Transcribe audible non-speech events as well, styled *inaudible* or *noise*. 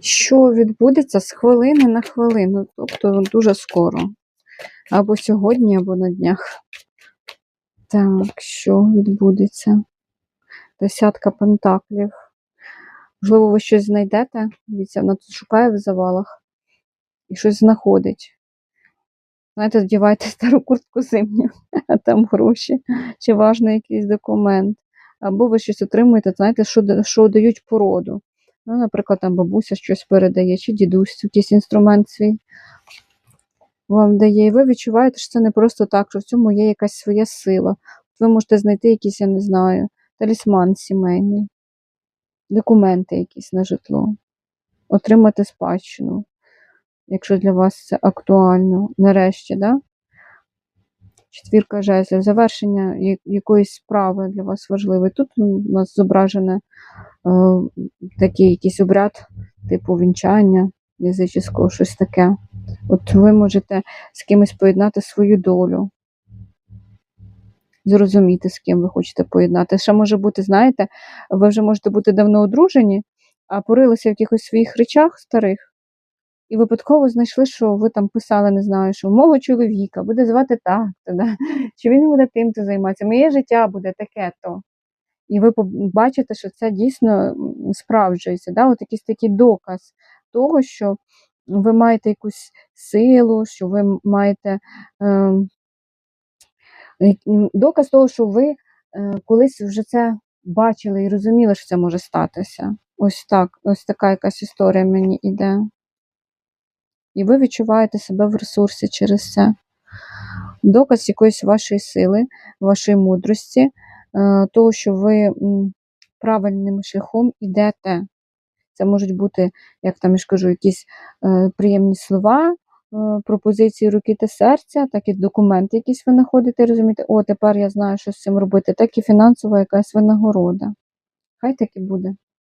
що відбудеться з хвилини на хвилину, тобто дуже скоро. Або сьогодні, або на днях. Так, що відбудеться? Десятка пентаклів. Можливо, ви щось знайдете. Дивіться, вона тут шукає в завалах і щось знаходить. Знаєте, вдівайте стару куртку зимню, *laughs* а там гроші, чи важний якийсь документ. Або ви щось отримуєте, знаєте, що, що дають породу. Ну, наприклад, там бабуся щось передає, чи дідусь якийсь інструмент свій вам дає. І ви відчуваєте, що це не просто так, що в цьому є якась своя сила. Ви можете знайти якийсь, я не знаю, талісман сімейний, документи якісь на житло, отримати спадщину, якщо для вас це актуально. Нарешті, да? Четвірка жезлів, завершення якоїсь справи для вас важливе. Тут у нас зображене е, такий якийсь обряд, типу вінчання язичського, щось таке. От ви можете з кимось поєднати свою долю. Зрозуміти, з ким ви хочете поєднати. Ще може бути, знаєте, ви вже можете бути давно одружені, а порилися в якихось своїх речах старих, і випадково знайшли, що ви там писали, не знаю, що мого чоловіка буде звати так, то, да? *laughs* чи він буде тим-то займатися, моє життя буде таке-то. І ви побачите, що це дійсно справджується. Да? От якийсь такий доказ того, що ви маєте якусь силу, що ви маєте м, доказ того, що ви е, колись вже це бачили і розуміли, що це може статися. Ось так, ось така якась історія мені йде. І ви відчуваєте себе в ресурсі через це. Доказ якоїсь вашої сили, вашої мудрості, е, того, що ви правильним шляхом йдете. Це можуть бути, як там я ж кажу, якісь е, приємні слова, е, пропозиції руки та серця, так і документи якісь ви знаходите, розумієте, о, тепер я знаю, що з цим робити, так і фінансова якась винагорода. Хай так і буде.